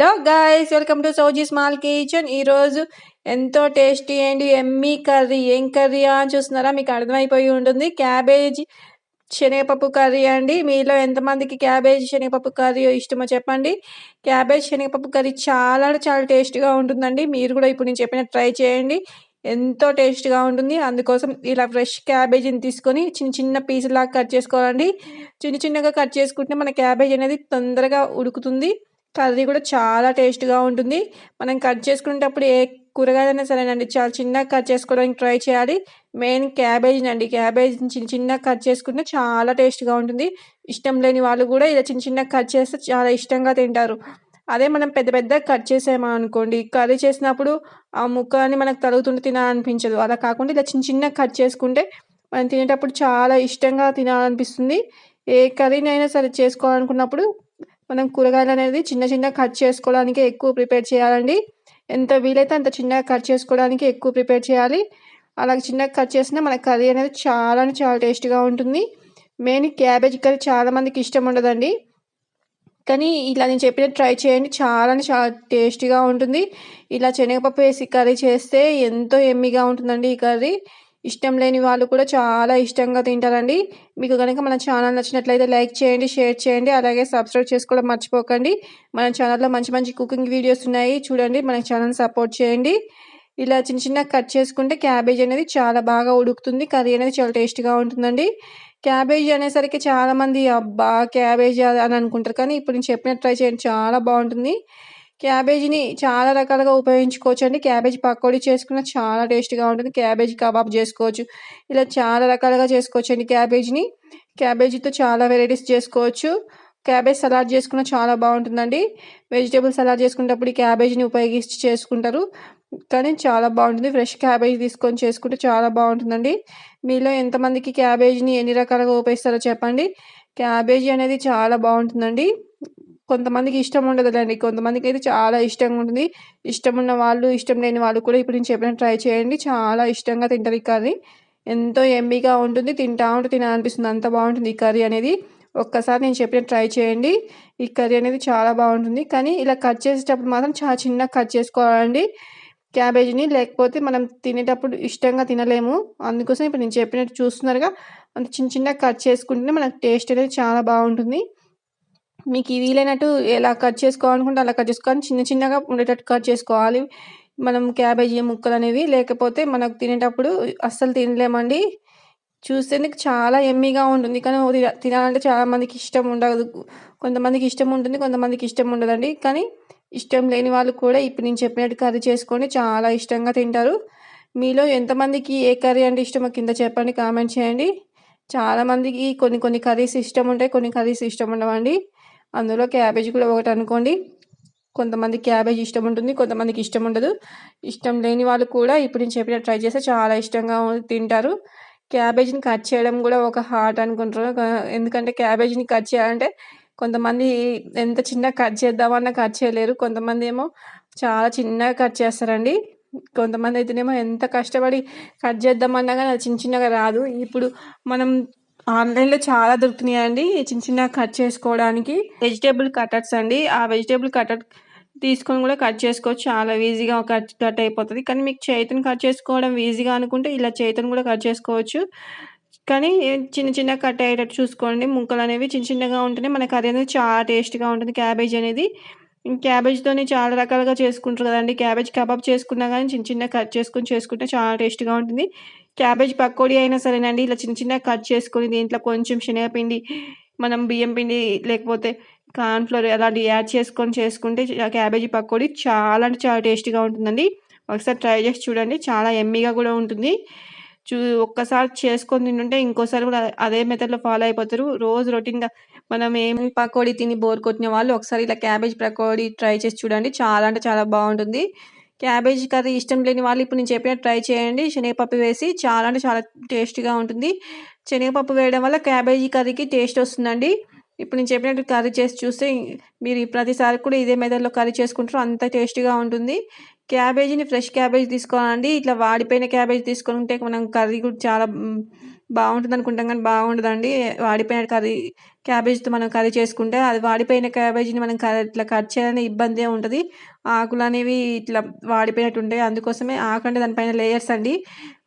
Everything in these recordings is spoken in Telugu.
Hello guys welcome to Souji small kitchen ఈరోజు ఎంతో టేస్టీ అండ్ ఎమ్మీ కర్రీ ఏం కర్రీ అని చూస్తున్నారా? మీకు అర్థమైపోయి ఉంటుంది. క్యాబేజ్ శనగపప్పు కర్రీ అండి. మీలో ఎంతమందికి క్యాబేజ్ శనగపప్పు కర్రీ ఇష్టమో చెప్పండి. క్యాబేజ్ శనగపప్పు కర్రీ చాలా చాలా టేస్ట్గా ఉంటుందండి. మీరు కూడా ఇప్పుడు నేను చెప్పిన ట్రై చేయండి. ఎంతో టేస్ట్గా ఉంటుంది. అందుకోసం ఇలా ఫ్రెష్ క్యాబేజీని తీసుకొని చిన్న చిన్న పీసులాగా కట్ చేసుకోవాలండి. చిన్న చిన్నగా కట్ చేసుకుంటే మన క్యాబేజ్ అనేది తొందరగా ఉడుకుతుంది. కర్రీ కూడా చాలా టేస్ట్గా ఉంటుంది. మనం కట్ చేసుకునేటప్పుడు ఏ కూరగాయలైనా సరేనండి చాలా చిన్నగా కట్ చేసుకోవడానికి ట్రై చేయాలి. మెయిన్ క్యాబేజ్ అండి. క్యాబేజ్ చిన్న చిన్నగా కట్ చేసుకుంటే చాలా టేస్ట్గా ఉంటుంది. ఇష్టం లేని వాళ్ళు కూడా ఇలా చిన్న చిన్నగా కట్ చేస్తే చాలా ఇష్టంగా తింటారు. అదే మనం పెద్ద పెద్ద కట్ చేసామో అనుకోండి కర్రీ చేసినప్పుడు ఆ ముక్కని మనకు తరుగుతుంటే తినాలనిపించదు. అలా కాకుండా ఇలా చిన్న చిన్నగా కట్ చేసుకుంటే మనం తినేటప్పుడు చాలా ఇష్టంగా తినాలనిపిస్తుంది. ఏ కర్రీనైనా సరే చేసుకోవాలనుకున్నప్పుడు మనం కూరగాయలు అనేది చిన్న చిన్న కట్ చేసుకోవడానికి ఎక్కువ ప్రిపేర్ చేయాలండి. ఎంత వీలైతే అంత చిన్నగా కట్ చేసుకోవడానికి ఎక్కువ ప్రిపేర్ చేయాలి. అలాగే చిన్నగా కట్ చేసినా మన కర్రీ అనేది చాలా చాలా టేస్ట్గా ఉంటుంది. మెయిన్ క్యాబేజ్ కర్రీ చాలామందికి ఇష్టం ఉండదండి. కానీ ఇలా నేను చెప్పిన ట్రై చేయండి. చాలా చాలా టేస్టీగా ఉంటుంది. ఇలా శనగపప్పు వేసి కర్రీ చేస్తే ఎంతో ఎమ్మిగా ఉంటుందండి ఈ కర్రీ. ఇష్టం లేని వాళ్ళు కూడా చాలా ఇష్టంగా తింటారండి. మీకు కనుక మన ఛానల్ నచ్చినట్లయితే లైక్ చేయండి షేర్ చేయండి అలాగే సబ్స్క్రైబ్ చేసుకోవడం మర్చిపోకండి. మన ఛానల్లో మంచి మంచి కుకింగ్ వీడియోస్ ఉన్నాయి. చూడండి మన ఛానల్ సపోర్ట్ చేయండి. ఇలా చిన్న చిన్న కట్ చేసుకుంటే క్యాబేజ్ అనేది చాలా బాగా ఉడుకుతుంది. కర్రీ అనేది చాలా టేస్ట్గా ఉంటుందండి. క్యాబేజ్ అనేసరికి చాలామంది అబ్బా క్యాబేజ్ అని అనుకుంటారు. కానీ ఇప్పుడు నేను చెప్పిన ట్రై చేయండి చాలా బాగుంటుంది. క్యాబేజీని చాలా రకాలుగా ఉపయోగించుకోవచ్చు అండి క్యాబేజ్ పకోడీ చేసుకున్న చాలా టేస్ట్గా ఉంటుంది. క్యాబేజ్ కబాబ్ చేసుకోవచ్చు. ఇలా చాలా రకాలుగా చేసుకోవచ్చు అండి క్యాబేజీని. క్యాబేజీతో చాలా వెరైటీస్ చేసుకోవచ్చు. క్యాబేజ్ సలాడ్ చేసుకున్న చాలా బాగుంటుందండి. వెజిటేబుల్ సలాడ్ చేసుకునేటప్పుడు ఈ క్యాబేజీని ఉపయోగించి చేసుకుంటారు. కానీ చాలా బాగుంటుంది. ఫ్రెష్ క్యాబేజ్ తీసుకొని చేసుకుంటే చాలా బాగుంటుందండి. మీలో ఎంతమందికి క్యాబేజీని ఎన్ని రకాలుగా ఉపయోగిస్తారో చెప్పండి. క్యాబేజీ అనేది చాలా బాగుంటుందండి. కొంతమందికి ఇష్టం ఉండదులేండి. కొంతమందికి అయితే చాలా ఇష్టంగా ఉంటుంది. ఇష్టం ఉన్న వాళ్ళు ఇష్టం లేని వాళ్ళు కూడా ఇప్పుడు నేను చెప్పిన ట్రై చేయండి. చాలా ఇష్టంగా తింటారు ఈ కర్రీ. ఎంతో ఎమ్మీగా ఉంటుంది. తింటా ఉంటే తినాలనిపిస్తుంది. అంత బాగుంటుంది ఈ కర్రీ అనేది. ఒక్కసారి నేను చెప్పిన ట్రై చేయండి. ఈ కర్రీ అనేది చాలా బాగుంటుంది. కానీ ఇలా కట్ చేసేటప్పుడు మాత్రం చాలా చిన్నగా కట్ చేసుకోవాలండి. క్యాబేజీని లేకపోతే మనం తినేటప్పుడు ఇష్టంగా తినలేము. అందుకోసం ఇప్పుడు నేను చెప్పినట్టు చూస్తున్నారుగా. అంత చిన్న చిన్నగా కట్ చేసుకుంటే మనకు టేస్ట్ అనేది చాలా బాగుంటుంది. మీకు వీలైనట్టు ఎలా కట్ చేసుకోవాలనుకుంటే అలా కట్ చేసుకోవాలి. చిన్న చిన్నగా ఉండేటట్టు కట్ చేసుకోవాలి. మనం క్యాబేజీ ముక్కలు అనేవి లేకపోతే మనకు తినేటప్పుడు అస్సలు తినలేమండి. చూసేందుకు చాలా ఎమ్మీగా ఉంటుంది. కానీ తినాలంటే చాలామందికి ఇష్టం ఉండదు. కొంతమందికి ఇష్టం ఉంటుంది కొంతమందికి ఇష్టం ఉండదండి. కానీ ఇష్టం లేని వాళ్ళు కూడా ఇప్పుడు నేను చెప్పినట్టు కర్రీ చేసుకొని చాలా ఇష్టంగా తింటారు. మీలో ఎంతమందికి ఏ కర్రీ అంటే ఇష్టమో కింద చెప్పండి కామెంట్ చేయండి. చాలామందికి కొన్ని కొన్ని కర్రీస్ ఇష్టం ఉంటాయి కొన్ని కర్రీస్ ఇష్టం ఉండవండి. అందులో క్యాబేజ్ కూడా ఒకటి అనుకోండి. కొంతమంది క్యాబేజ్ ఇష్టం ఉంటుంది కొంతమందికి ఇష్టం ఉండదు. ఇష్టం లేని వాళ్ళు కూడా ఇప్పుడు నేను చెప్పిన ట్రై చేస్తే చాలా ఇష్టంగా తింటారు. క్యాబేజీని కట్ చేయడం కూడా ఒక హార్ట్ అనుకుంటారు. ఎందుకంటే క్యాబేజీని కట్ చేయాలంటే కొంతమంది ఎంత చిన్నగా కట్ చేద్దామన్నా కట్ చేయలేరు. కొంతమంది ఏమో చాలా చిన్నగా కట్ చేస్తారండి. కొంతమంది అయితేనేమో ఎంత కష్టపడి కట్ చేద్దామన్నా కానీ అది చిన్న చిన్నగా రాదు. ఇప్పుడు మనం ఆన్లైన్లో చాలా దొరుకుతున్నాయండి చిన్న చిన్న కట్ చేసుకోవడానికి వెజిటేబుల్ కటర్స్ అండి. ఆ వెజిటేబుల్ కటర్ తీసుకొని కూడా కట్ చేసుకోవచ్చు. చాలా ఈజీగా కట్ కట్ అయిపోతుంది. కానీ మీకు చేతిని కట్ చేసుకోవడం ఈజీగా అనుకుంటే ఇలా చేతిని కూడా కట్ చేసుకోవచ్చు. కానీ చిన్న చిన్న కట్ అయ్యేటట్టు చూసుకోండి. ముక్కలు అనేవి చిన్న చిన్నగా ఉంటేనే మన కర్రీ అనేది చాలా టేస్ట్గా ఉంటుంది. క్యాబేజ్ అనేది క్యాబేజ్తోని చాలా రకాలుగా చేసుకుంటారు కదండి. క్యాబేజ్ కబాబ్ చేసుకున్నా కానీ చిన్న చిన్న కట్ చేసుకొని చేసుకుంటే చాలా టేస్ట్గా ఉంటుంది. క్యాబేజ్ పకోడీ అయినా సరేనండి. ఇలా చిన్న చిన్న కట్ చేసుకొని దీంట్లో కొంచెం శనగపిండి మనం బియ్యం పిండి లేకపోతే కార్న్ఫ్లోర్ అలాంటివి యాడ్ చేసుకొని చేసుకుంటే క్యాబేజీ పకోడీ చాలా అంటే చాలా టేస్టీగా ఉంటుందండి. ఒకసారి ట్రై చేసి చూడండి. చాలా ఎమ్మీగా కూడా ఉంటుంది. చూ ఒక్కసారి చేసుకొని తింటుంటే ఇంకోసారి కూడా అదే మెథడ్లో ఫాలో అయిపోతారు. రోజు రొటీన్గా మనం ఏం పకోడీ తిని బోర్ కొట్టిన వాళ్ళు ఒకసారి ఇలా క్యాబేజ్ పకోడీ ట్రై చేసి చూడండి. చాలా అంటే చాలా బాగుంటుంది. క్యాబేజీ కర్రీ ఇష్టం లేని వాళ్ళు ఇప్పుడు నేను చెప్పినట్టు ట్రై చేయండి. శనగపప్పు వేసి చాలా అంటే చాలా టేస్టీగా ఉంటుంది. శనగపప్పు వేయడం వల్ల క్యాబేజీ కర్రీకి టేస్ట్ వస్తుందండి. ఇప్పుడు నేను చెప్పినట్టు కర్రీ చేసి చూస్తే మీరు ప్రతిసారి కూడా ఇదే మెథడ్లో కర్రీ చేసుకుంటారు అంత టేస్టీగా ఉంటుంది. క్యాబేజీని ఫ్రెష్ క్యాబేజ్ తీసుకోవాలండి. ఇట్లా వాడిపోయిన క్యాబేజ్ తీసుకుంటే మనం కర్రీ కూడా చాలా బాగుంటుంది అనుకుంటాం కానీ బాగుండదండి. వాడిపోయిన కర్రీ క్యాబేజ్తో మనం కర్రీ చేసుకుంటే అది వాడిపోయిన క్యాబేజీని మనం ఇట్లా కట్ చేయాలని ఇబ్బందే ఉంటుంది. ఆకులు అనేవి ఇట్లా వాడిపోయినట్టు ఉంటాయి అందుకోసమే ఆకు అంటే దానిపైన లేయర్స్ అండి.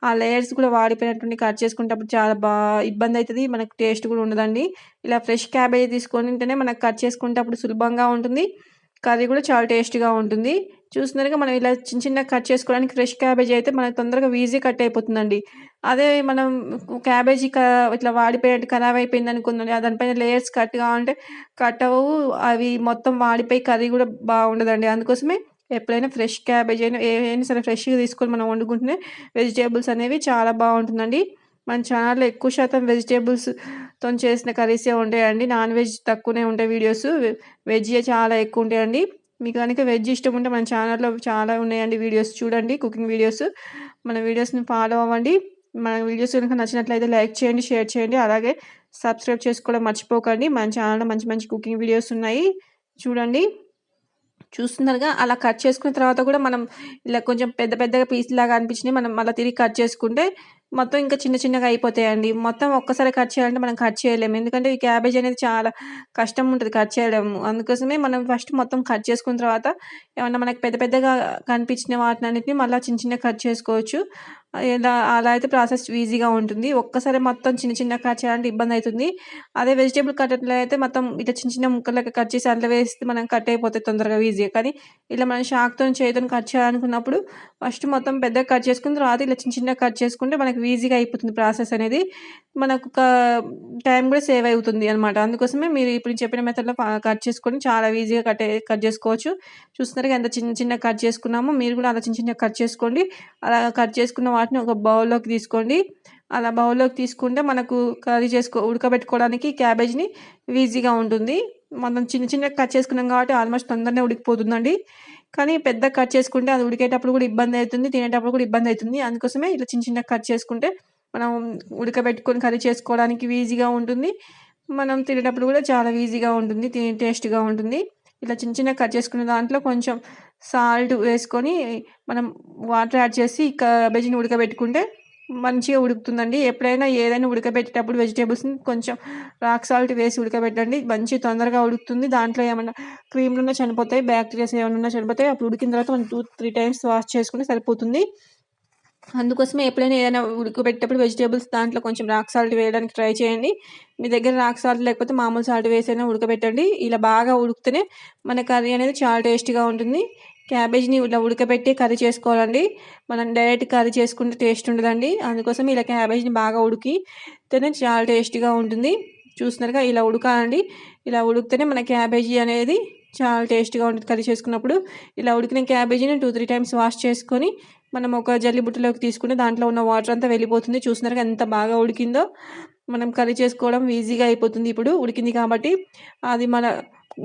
ఆ లేయర్స్ కూడా వాడిపోయినట్టుండి కట్ చేసుకునేటప్పుడు చాలా బాగా ఇబ్బంది అవుతుంది మనకు టేస్ట్ కూడా ఉండదండి. ఇలా ఫ్రెష్ క్యాబేజీ తీసుకొని ఉంటేనే మనకు కట్ చేసుకునేటప్పుడు సులభంగా ఉంటుంది. కర్రీ కూడా చాలా టేస్ట్గా ఉంటుంది. చూస్తున్నారుగా మనం ఇలా చిన్న చిన్న కట్ చేసుకోవడానికి ఫ్రెష్ క్యాబేజీ అయితే మనకు తొందరగా ఈజీ కట్ అయిపోతుందండి. అదే మనం క్యాబేజీ క ఇట్లా వాడిపోయినట్టు ఖరాబ్ అయిపోయింది అనుకుందండి దానిపైన లేయర్స్ కట్ కావాలంటే కట్ అవ్వవు. అవి మొత్తం వాడిపోయి కర్రీ కూడా బాగుండదండి. అందుకోసమే ఎప్పుడైనా ఫ్రెష్ క్యాబేజ్ అయినా ఏమైనా సరే ఫ్రెష్గా తీసుకొని మనం వండుకుంటే వెజిటేబుల్స్ అనేవి చాలా బాగుంటుందండి. మన ఛానల్లో ఎక్కువ శాతం వెజిటేబుల్స్తో చేసిన కర్రీసే ఉంటాయండి. నాన్ వెజ్ తక్కువనే ఉంటాయి వీడియోస్ వెజ్ చాలా ఎక్కువ ఉంటాయండి. మీకు కనుక వెజ్ ఇష్టం ఉంటే మన ఛానల్లో చాలా ఉన్నాయండి వీడియోస్ చూడండి కుకింగ్ వీడియోస్ మన వీడియోస్ని ఫాలో అవ్వండి. మన వీడియోస్ కనుక నచ్చినట్లయితే లైక్ చేయండి షేర్ చేయండి. అలాగే సబ్స్క్రైబ్ చేసుకోవడం మర్చిపోకండి. మన ఛానల్లో మంచి మంచి కుకింగ్ వీడియోస్ ఉన్నాయి. చూడండి. చూస్తున్నారుగా అలా కట్ చేసుకున్న తర్వాత కూడా మనం ఇలా కొంచెం పెద్ద పెద్దగా పీస్ లాగా అనిపించినాయి. మనం మళ్ళీ తిరిగి కట్ చేసుకుంటే మొత్తం ఇంకా చిన్న చిన్నగా అయిపోతాయండి. మొత్తం ఒక్కసారి కట్ చేయాలంటే మనం కట్ చేయలేము. ఎందుకంటే ఈ క్యాబేజ్ అనేది చాలా కష్టం ఉంటుంది కట్ చేయడం. అందుకోసమే మనం ఫస్ట్ మొత్తం కట్ చేసుకున్న తర్వాత ఏమన్నా మనకు పెద్ద పెద్దగా కనిపించిన వాటిని అన్నిటిని మళ్ళీ చిన్న చిన్న కట్ చేసుకోవచ్చు. ఇలా అలా అయితే ప్రాసెస్ ఈజీగా ఉంటుంది. ఒక్కసారి మొత్తం చిన్న చిన్న కట్ చేయాలంటే ఇబ్బంది అవుతుంది. అదే వెజిటేబుల్ కట్ అయితే మొత్తం ఇట్లా చిన్న చిన్న ముక్కలకి కట్ చేసి అందులో వేస్తే మనం కట్ అయిపోతే తొందరగా ఈజీగా కానీ ఇలా మనం షాక్తో చేయతో కట్ చేయాలనుకున్నప్పుడు ఫస్ట్ మొత్తం పెద్దగా కట్ చేసుకున్న తర్వాత ఇలా చిన్న చిన్న కట్ చేసుకుంటే మనకి ఈజీగా అయిపోతుంది ప్రాసెస్ అనేది. మనకు ఒక టైం కూడా సేవ్ అవుతుంది అనమాట అందుకోసమే మీరు ఇప్పుడు చెప్పిన మెథడ్లో కట్ చేసుకొని చాలా ఈజీగా కట్ కట్ చేసుకోవచ్చు. చూస్తున్నారు ఎంత చిన్న చిన్న కట్ చేసుకున్నామో మీరు కూడా అలా చిన్న చిన్న కట్ చేసుకోండి. అలా కట్ చేసుకున్న వాటిని ఒక బౌల్లోకి తీసుకోండి. అలా బౌల్లోకి తీసుకుంటే మనకు కర్రీ చేసుకో ఉడకబెట్టుకోవడానికి క్యాబేజ్ని ఈజీగా ఉంటుంది. మనం చిన్న చిన్న కట్ చేసుకున్నాం కాబట్టి ఆల్మోస్ట్ తొందరనే ఉడికిపోతుందండి. కానీ పెద్ద కట్ చేసుకుంటే అది ఉడికేటప్పుడు కూడా ఇబ్బంది అవుతుంది తినేటప్పుడు కూడా ఇబ్బంది అవుతుంది. అందుకోసమే ఇట్లా చిన్న చిన్న కట్ చేసుకుంటే మనం ఉడకబెట్టుకొని కర్రీ చేసుకోవడానికి ఈజీగా ఉంటుంది. మనం తినేటప్పుడు కూడా చాలా ఈజీగా ఉంటుంది తినే టేస్ట్గా ఉంటుంది. ఇలా చిన్న చిన్న కట్ చేసుకున్న దాంట్లో కొంచెం సాల్ట్ వేసుకొని మనం వాటర్ యాడ్ చేసి క్యాబేజీని ఉడకబెట్టుకుంటే మంచిగా ఉడుకుతుందండి. ఎప్పుడైనా ఏదైనా ఉడకబెట్టేటప్పుడు వెజిటేబుల్స్ని కొంచెం రాక్ సాల్ట్ వేసి ఉడకబెట్టండి. మంచి తొందరగా ఉడుకుతుంది. దాంట్లో ఏమైనా క్రీమ్లు ఉన్నా చనిపోతాయి బ్యాక్టీరియాస్ ఏమైనా చనిపోతాయి అప్పుడు ఉడికిన తర్వాత మనం టూ త్రీ టైమ్స్ వాష్ చేసుకుంటే సరిపోతుంది. అందుకోసమే ఎప్పుడైనా ఏదైనా ఉడకబెట్టేటప్పుడు వెజిటేబుల్స్ దాంట్లో కొంచెం రాక్ సాల్ట్ వేయడానికి ట్రై చేయండి. మీ దగ్గర రాక్ సాల్ట్ లేకపోతే మామూలు సాల్ట్ వేసైనా ఉడకబెట్టండి. ఇలా బాగా ఉడికితేనే మన కర్రీ అనేది చాలా టేస్టీగా ఉంటుంది. క్యాబేజ్ని ఇలా ఉడకబెట్టి కర్రీ చేసుకోవాలండి. మనం డైరెక్ట్ కర్రీ చేసుకుంటే టేస్ట్ ఉండదండి. అందుకోసం ఇలా క్యాబేజ్ని బాగా ఉడికితేనే చాలా టేస్టీగా ఉంటుంది. చూస్తున్నారుగా ఇలా ఉడకాలండి. ఇలా ఉడికితేనే మన క్యాబేజీ అనేది చాలా టేస్ట్గా ఉంటుంది కర్రీ చేసుకున్నప్పుడు. ఇలా ఉడికిన క్యాబేజీని టూ త్రీ టైమ్స్ వాష్ చేసుకొని మనం ఒక జల్లి బుట్టలోకి తీసుకుంటే దాంట్లో ఉన్న వాటర్ అంతా వెళ్ళిపోతుంది. చూస్తున్నారుగా ఎంత బాగా ఉడికిందో. మనం కర్రీ చేసుకోవడం ఈజీగా అయిపోతుంది ఇప్పుడు ఉడికింది కాబట్టి. అది మన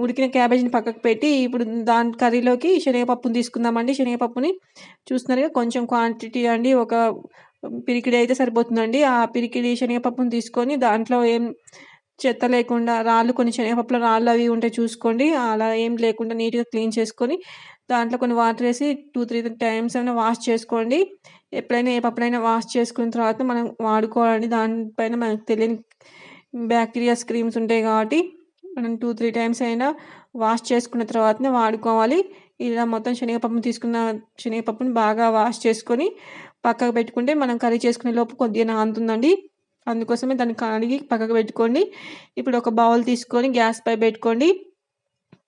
ఉడికిన క్యాబేజీని పక్కకు పెట్టి ఇప్పుడు దాని కర్రీలోకి శనగపప్పుని తీసుకుందామండి. శనగపప్పుని చూస్తున్నారుగా కొంచెం క్వాంటిటీ అండి. ఒక పిరికిడి అయితే సరిపోతుందండి. ఆ పిరికిడి శనగపప్పుని తీసుకొని దాంట్లో ఏం చెత్త లేకుండా రాళ్ళు కొన్ని శనగపప్పులో రాళ్ళు అవి ఉంటే చూసుకోండి. అలా ఏం లేకుండా నీట్గా క్లీన్ చేసుకొని దాంట్లో కొన్ని వాటర్ వేసి టూ త్రీ టైమ్స్ అయినా వాష్ చేసుకోండి. ఎప్పుడైనా ఏ పప్పుడైనా వాష్ చేసుకున్న తర్వాత మనం వాడుకోవాలండి. దానిపైన మనకు తెలియని బ్యాక్టీరియా క్రీమ్స్ ఉంటాయి కాబట్టి మనం టూ త్రీ టైమ్స్ అయినా వాష్ చేసుకున్న తర్వాతనే వాడుకోవాలి. ఇలా మొత్తం శనగపప్పును తీసుకున్న శనగపప్పును బాగా వాష్ చేసుకొని పక్కకు పెట్టుకుంటే మనం కర్రీ చేసుకునే లోపు కొద్దిగా నానుతుందండి. అందుకోసమే దాన్ని కడిగి పక్కకు పెట్టుకోండి. ఇప్పుడు ఒక బౌల్ తీసుకొని గ్యాస్ పై పెట్టుకోండి.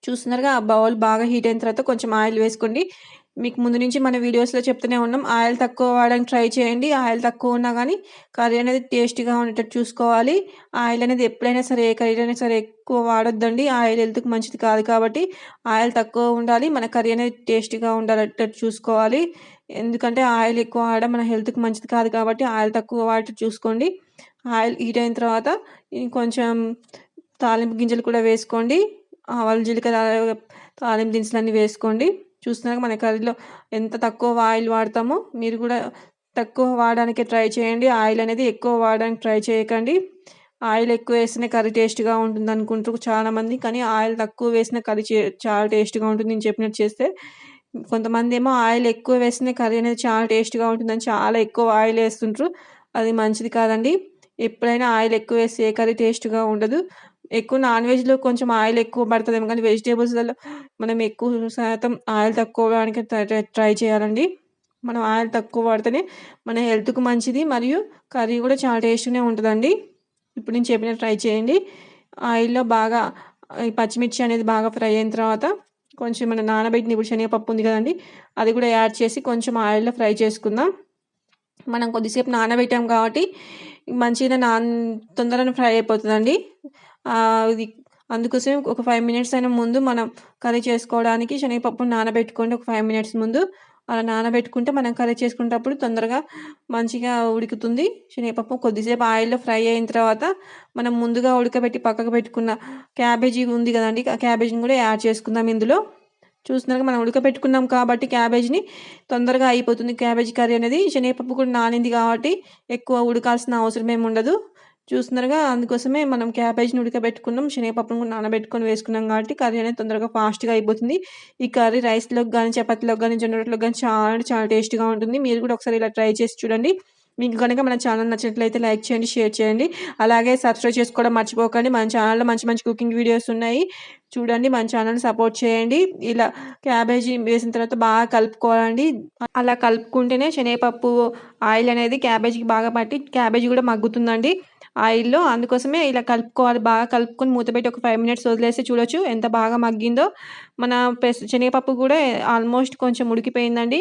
చూస్తున్నారుగా ఆ బౌల్ బాగా హీట్ అయిన తర్వాత కొంచెం ఆయిల్ వేసుకోండి. మీకు ముందు నుంచి మన వీడియోస్లో చెప్తూనే ఉన్నాం. ఆయిల్ తక్కువ వాడడానికి ట్రై చేయండి. ఆయిల్ తక్కువ ఉన్నా కానీ కర్రీ అనేది టేస్టీగా ఉండేటట్టు చూసుకోవాలి. ఆయిల్ అనేది ఎప్పుడైనా సరే ఏ కర్రీ అయినా సరే ఎక్కువ వాడొద్దండి. ఆయిల్ హెల్త్కి మంచిది కాదు కాబట్టి ఆయిల్ తక్కువ ఉండాలి. మన కర్రీ అనేది టేస్టీగా ఉండేటట్టు చూసుకోవాలి. ఎందుకంటే ఆయిల్ ఎక్కువ వాడడం మన హెల్త్కి మంచిది కాదు కాబట్టి ఆయిల్ తక్కువ వాడేటట్టు చూసుకోండి. ఆయిల్ హీట్ అయిన తర్వాత కొంచెం తాలింపు గింజలు కూడా వేసుకోండి. ఆవాలు జీలకర్ర తాలింపు దినుసులన్నీ వేసుకోండి. చూస్తున్నాక మన కర్రీలో ఎంత తక్కువ ఆయిల్ వాడతామో మీరు కూడా తక్కువ వాడడానికి ట్రై చేయండి. ఆయిల్ అనేది ఎక్కువ వాడడానికి ట్రై చేయకండి. ఆయిల్ ఎక్కువ వేస్తేనే కర్రీ టేస్ట్గా ఉంటుంది అనుకుంటారు చాలామంది కానీ ఆయిల్ తక్కువ వేసిన కర్రీ చాలా టేస్ట్గా ఉంటుంది. నేను చెప్పినట్టు చేస్తే కొంతమంది ఏమో ఆయిల్ ఎక్కువ వేసిన కర్రీ అనేది చాలా టేస్ట్గా ఉంటుందని చాలా ఎక్కువ ఆయిల్ వేస్తుంటారు. అది మంచిది కాదండి. ఎప్పుడైనా ఆయిల్ ఎక్కువ వేస్తే ఏ కర్రీ టేస్ట్గా ఉండదు. ఎక్కువ నాన్ వెజ్‌లో కొంచెం ఆయిల్ ఎక్కువ పడతదేమో కానీ వెజిటబుల్స్‌లలో మనం ఎక్కువ శాతం ఆయిల్ తక్కువ ట్రై ట్రై ట్రై చేయాలండి. మనం ఆయిల్ తక్కువ వాడితేనే మన హెల్త్‌కు మంచిది మరియు కర్రీ కూడా చాలా టేస్ట్‌గానే ఉంటదండి. ఇప్పుడు నేను చెప్పినట్టు ట్రై చేయండి. ఆయిల్‌లో బాగా ఈ పచ్చిమిర్చి అనేది బాగా ఫ్రై అయిన తర్వాత కొంచెం మనం నానబెట్టిన ఇప్పుడు శనగపప్పు ఉంది కదండీ! అది కూడా యాడ్ చేసి కొంచెం ఆయిల్‌లో ఫ్రై చేసుకుందాం. మనం కొద్దిసేపు నానబెట్టాం కాబట్టి మంచిగా నాన్ తొందరగానే ఫ్రై అయిపోతదండి. ఇది అందుకోసమే ఒక ఫైవ్ మినిట్స్ అయినా ముందు మనం కర్రీ చేసుకోవడానికి శనగపప్పు నానబెట్టుకోండి ఒక ఫైవ్ మినిట్స్ ముందు. అలా నానబెట్టుకుంటే మనం కర్రీ చేసుకునేటప్పుడు తొందరగా మంచిగా ఉడుకుతుంది శనగపప్పు. కొద్దిసేపు ఆయిల్‌లో ఫ్రై అయిన తర్వాత మనం ముందుగా ఉడకబెట్టి పక్కకు పెట్టుకున్న క్యాబేజీ ఉంది కదండి ఆ క్యాబేజీని కూడా యాడ్ చేసుకుందాం ఇందులో. చూస్తున్నారు మనం ఉడకబెట్టుకున్నాం కాబట్టి క్యాబేజ్‌ని తొందరగా అయిపోతుంది క్యాబేజీ కర్రీ అనేది. శనగపప్పు కూడా నానింది కాబట్టి ఎక్కువ ఉడకాల్సిన అవసరం ఏమి ఉండదు. చూస్తున్నారుగా అందుకోసమే మనం క్యాబేజ్‌ని ఉడకబెట్టుకున్నాం. శనగపప్పును కూడా నానబెట్టుకొని వేసుకున్నాం కాబట్టి కర్రీ అనేది తొందరగా ఫాస్ట్‌గా అయిపోతుంది. ఈ కర్రీ రైస్‌లోకి కానీ చపాతీలోకి కానీ జొన్న రొట్టెలోకి కానీ చాలా చాలా టేస్ట్‌గా ఉంటుంది. మీరు కూడా ఒకసారి ఇలా ట్రై చేసి చూడండి. మీకు గనుక మన ఛానల్ నచ్చినట్లయితే లైక్ చేయండి, షేర్ చేయండి. అలాగే సబ్స్క్రైబ్ చేసుకోవడం మర్చిపోకండి. మన ఛానల్‌లో మంచి మంచి కుకింగ్ వీడియోస్ ఉన్నాయి. చూడండి మన ఛానల్‌ని సపోర్ట్ చేయండి. ఇలా క్యాబేజీ వేసిన తర్వాత బాగా కలుపుకోవాలండి. అలా కలుపుకుంటేనే శనగపప్పు ఆయిల్ అనేది క్యాబేజీకి బాగా పట్టి క్యాబేజీ కూడా మగ్గుతుందండి ఆయిల్‌లో. అందుకోసమే ఇలా కలుపుకోవాలి. బాగా కలుపుకొని మూతపెట్టి ఒక ఫైవ్ మినిట్స్ వదిలేస్తే చూడొచ్చు ఎంత బాగా మగ్గిందో. మన శనగపప్పు కూడా ఆల్మోస్ట్ కొంచెం ఉడికిపోయిందండి.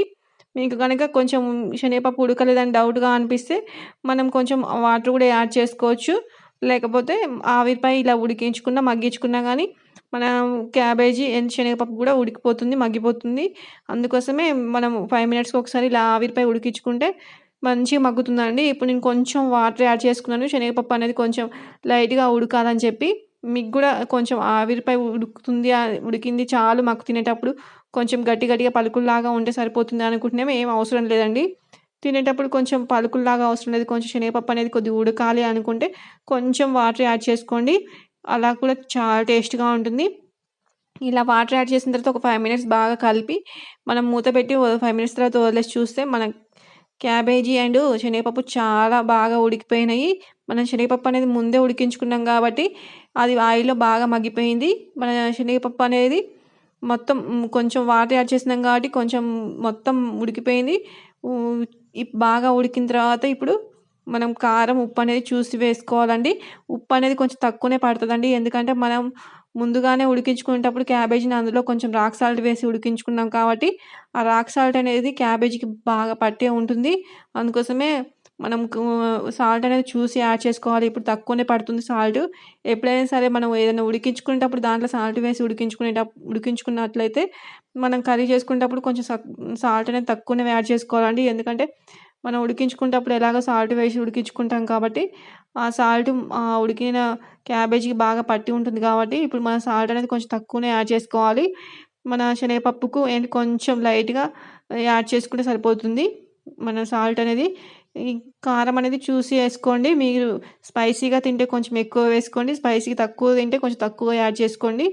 మీకు కనుక కొంచెం శనగపప్పు ఉడకలేదని డౌట్‌గా అనిపిస్తే మనం కొంచెం వాటర్ కూడా యాడ్ చేసుకోవచ్చు. లేకపోతే ఆవిరిపై ఇలా ఉడికించుకున్నా, మగ్గించుకున్నా కానీ మన క్యాబేజీ అండ్ శనగపప్పు కూడా ఉడికిపోతుంది, మగ్గిపోతుంది. అందుకోసమే మనం ఫైవ్ మినిట్స్‌కి ఒకసారి ఇలా ఆవిరిపై ఉడికించుకుంటే మంచిగా మగ్గుతుందండి. ఇప్పుడు నేను కొంచెం వాటర్ యాడ్ చేసుకున్నాను. శనగపప్పు అనేది కొంచెం లైట్‌గా ఉడకాలని చెప్పి. మీకు కూడా కొంచెం ఆవిరిపై ఉడుకుతుంది ఉడికింది చాలు మాకు తినేటప్పుడు కొంచెం గట్టి గట్టిగా పలుకుల్లాగా ఉంటే సరిపోతుంది అనుకుంటేనేమో ఏం అవసరం లేదండి. తినేటప్పుడు కొంచెం పలుకుల్లాగా అవసరం లేదు. కొంచెం శనగపప్పు అనేది కొద్దిగా ఉడకాలి అనుకుంటే కొంచెం వాటర్ యాడ్ చేసుకోండి. అలా కూడా చాలా టేస్ట్‌గా ఉంటుంది. ఇలా వాటర్ యాడ్ చేసిన తర్వాత ఒక ఫైవ్ మినిట్స్ బాగా కలిపి మనం మూత పెట్టి ఫైవ్ మినిట్స్ తర్వాత వదిలేసి చూస్తే మన క్యాబేజీ అండ్ శనగపప్పు చాలా బాగా ఉడికిపోయినాయి. మనం శనగపప్పు అనేది ముందే ఉడికించుకున్నాం కాబట్టి అది ఆయిల్‌లో బాగా మగ్గిపోయింది. మన శనగపప్పు అనేది మొత్తం కొంచెం వాటర్ యాడ్ చేసినాం కాబట్టి కొంచెం మొత్తం ఉడికిపోయింది. బాగా ఉడికిన తర్వాత ఇప్పుడు మనం కారం, ఉప్పు అనేది చూసి వేసుకోవాలండి. ఉప్పు అనేది కొంచెం తక్కువనే పడుతుందండి ఎందుకంటే మనం ముందుగానే ఉడికించుకునేటప్పుడు క్యాబేజీని అందులో కొంచెం రాక్ సాల్ట్ వేసి ఉడికించుకున్నాం కాబట్టి ఆ రాక్ సాల్ట్ అనేది క్యాబేజీకి బాగా పట్టే ఉంటుంది. అందుకోసమే మనం సాల్ట్ అనేది చూసి యాడ్ చేసుకోవాలి. ఇప్పుడు తక్కువనే పడుతుంది సాల్ట్. ఎప్పుడైనా సరే మనం ఏదైనా ఉడికించుకునేటప్పుడు దాంట్లో సాల్ట్ వేసి ఉడికించుకునేటప్పుడు ఉడికించుకున్నట్లయితే మనం కర్రీ చేసుకునేటప్పుడు కొంచెం సక్ సాల్ట్ అనేది తక్కువనే యాడ్ చేసుకోవాలండి. ఎందుకంటే మనం ఉడికించుకునేటప్పుడు ఎలాగో సాల్ట్ వేసి ఉడికించుకుంటాం కాబట్టి ఆ సాల్ట్ ఆ ఉడికిన క్యాబేజీకి బాగా పట్టి ఉంటుంది కాబట్టి ఇప్పుడు మన సాల్ట్ అనేది కొంచెం తక్కువనే యాడ్ చేసుకోవాలి. మన శనగపప్పుకు అండ్ కొంచెం లైట్‌గా యాడ్ చేసుకుంటే సరిపోతుంది. మన సాల్ట్ అనేది. ఈ కారం అనేది చూసి వేసుకోండి మీరు స్పైసీగా తింటే కొంచెం ఎక్కువ వేసుకోండి. స్పైసీ తక్కువ తింటే కొంచెం తక్కువ యాడ్ చేసుకోండి.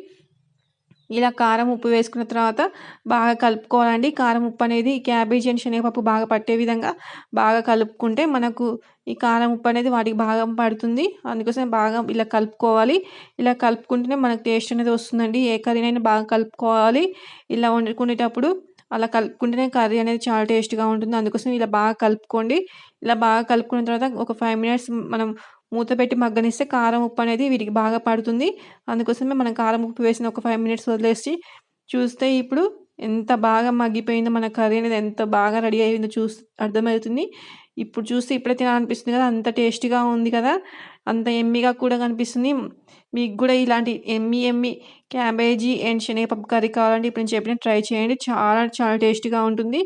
ఇలా కారం, ఉప్పు వేసుకున్న తర్వాత బాగా కలుపుకోవాలండి. కారం, ఉప్పు అనేది క్యాబేజీ అండ్ శనగపప్పు బాగా పట్టే విధంగా బాగా కలుపుకుంటే మనకు ఈ కారం, ఉప్పు అనేది వాటికి బాగా పడుతుంది. అందుకోసం బాగా ఇలా కలుపుకోవాలి. ఇలా కలుపుకుంటేనే మనకు టేస్ట్ అనేది వస్తుందండి. ఏ కర్రీనైనా బాగా కలుపుకోవాలి. ఇలా వండుకునేటప్పుడు అలా కలుపుకుంటేనే కర్రీ అనేది చాలా టేస్ట్‌గా ఉంటుంది. అందుకోసం ఇలా బాగా కలుపుకోండి. ఇలా బాగా కలుపుకున్న తర్వాత ఒక ఫైవ్ మినిట్స్ మనం మూత పెట్టి మగ్గనిస్తే కారం, ఉప్పు అనేది వీటికి బాగా పడుతుంది. అందుకోసమే మనం కారం, ఉప్పు వేసిన ఒక ఫైవ్ మినిట్స్ వదిలేసి చూస్తే ఇప్పుడు ఎంత బాగా మగ్గిపోయిందో మన కర్రీ అనేది ఎంత బాగా రెడీ అయిందో చూసి అర్థమవుతుంది. ఇప్పుడు చూస్తే ఇప్పుడే తినాలనిపిస్తుంది కదా! అంత టేస్టీగా ఉంది కదా! అంత ఎమ్మిగా కూడా కనిపిస్తుంది. మీకు కూడా ఇలాంటి ఎమ్మి ఎమ్మి క్యాబేజీ అండ్ శనగపప్పు కర్రీ కావాలంటే ఇప్పుడు నేను చెప్పిన ట్రై చేయండి. చాలా చాలా టేస్టీగా ఉంటుంది.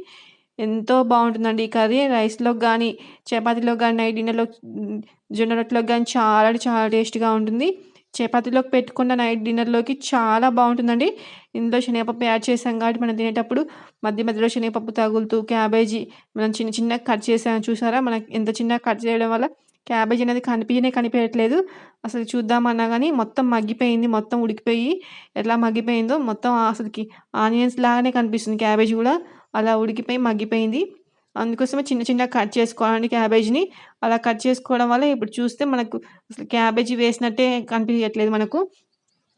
ఎంతో బాగుంటుందండి ఈ కర్రీ. రైస్‌లోకి కానీ చపాతీలో కానీ నైట్ డిన్నర్‌లో జొన్న రొట్టెలో కానీ చాలా చాలా టేస్ట్గా ఉంటుంది. చపాతీలోకి పెట్టుకున్న నైట్ డిన్నర్‌లోకి చాలా బాగుంటుందండి ఇందులో శనగపప్పు యాడ్ చేసాం కాబట్టి మనం తినేటప్పుడు మధ్య మధ్యలో శనగపప్పు తగులుతూ క్యాబేజీ మనం చిన్న చిన్నగా కట్ చేసాం చూసారా? మనకి ఎంత చిన్నగా కట్ చేయడం వల్ల క్యాబేజ్ అనేది కనిపించనే కనిపించట్లేదు అసలు చూద్దామన్నా కానీ మొత్తం మగ్గిపోయింది. మొత్తం ఉడికిపోయి ఎట్లా మగ్గిపోయిందో మొత్తం అసలుకి ఆనియన్స్ లాగానే కనిపిస్తుంది క్యాబేజ్ కూడా అలా ఉడికిపోయి మగ్గిపోయింది. అందుకోసమే చిన్న చిన్నగా కట్ చేసుకోవాలండి క్యాబేజ్‌ని. అలా కట్ చేసుకోవడం వల్ల ఇప్పుడు చూస్తే మనకు అసలు క్యాబేజీ వేసినట్టే కనిపించట్లేదు మనకు.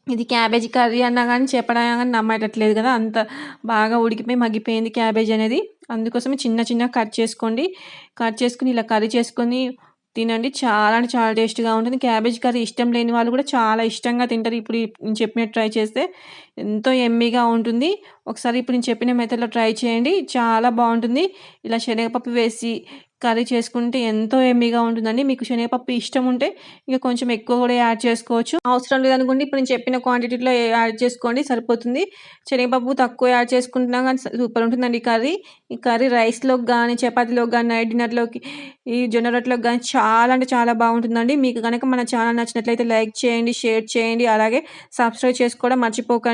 ఇది క్యాబేజీ కర్రీ అన్నా కానీ చెప్పడం కానీ నమ్మేటట్లేదు కదా! అంత బాగా ఉడికిపోయి మగ్గిపోయింది క్యాబేజ్ అనేది. అందుకోసమే చిన్న చిన్నగా కట్ చేసుకోండి. కట్ చేసుకుని ఇలా కర్రీ చేసుకొని తినండి. చాలా అంటే చాలా టేస్ట్‌గా ఉంటుంది. క్యాబేజ్ కర్రీ ఇష్టం లేని వాళ్ళు కూడా చాలా ఇష్టంగా తింటారు. ఇప్పుడు నేను చెప్పినట్టు ట్రై చేస్తే ఎంతో ఎమ్మీగా ఉంటుంది. ఒకసారి ఇప్పుడు నేను చెప్పిన మెథడ్‌లో ట్రై చేయండి. చాలా బాగుంటుంది ఇలా శనగపప్పు వేసి కర్రీ చేసుకుంటే ఎంతో ఎమ్మీగా ఉంటుందండి. మీకు శనగపప్పు ఇష్టం ఉంటే ఇంకా కొంచెం ఎక్కువ కూడా యాడ్ చేసుకోవచ్చు. అవసరం లేదనుకోండి ఇప్పుడు నేను చెప్పిన క్వాంటిటీలో యాడ్ చేసుకోండి సరిపోతుంది. శనగపప్పు తక్కువ యాడ్ చేసుకుంటున్నా కానీ సూపర్ ఉంటుందండి ఈ కర్రీ. ఈ కర్రీ రైస్‌లోకి కానీ చపాతీలోకి కానీ నైట్ డిన్నర్‌లోకి, ఈ జొన్న రొట్టెలోకి కానీ చాలా అంటే చాలా బాగుంటుందండి మీకు కనుక మన ఛానల్ నచ్చినట్లయితే లైక్ చేయండి, షేర్ చేయండి. అలాగే సబ్స్క్రైబ్ చేసుకోవడం మర్చిపోకండి.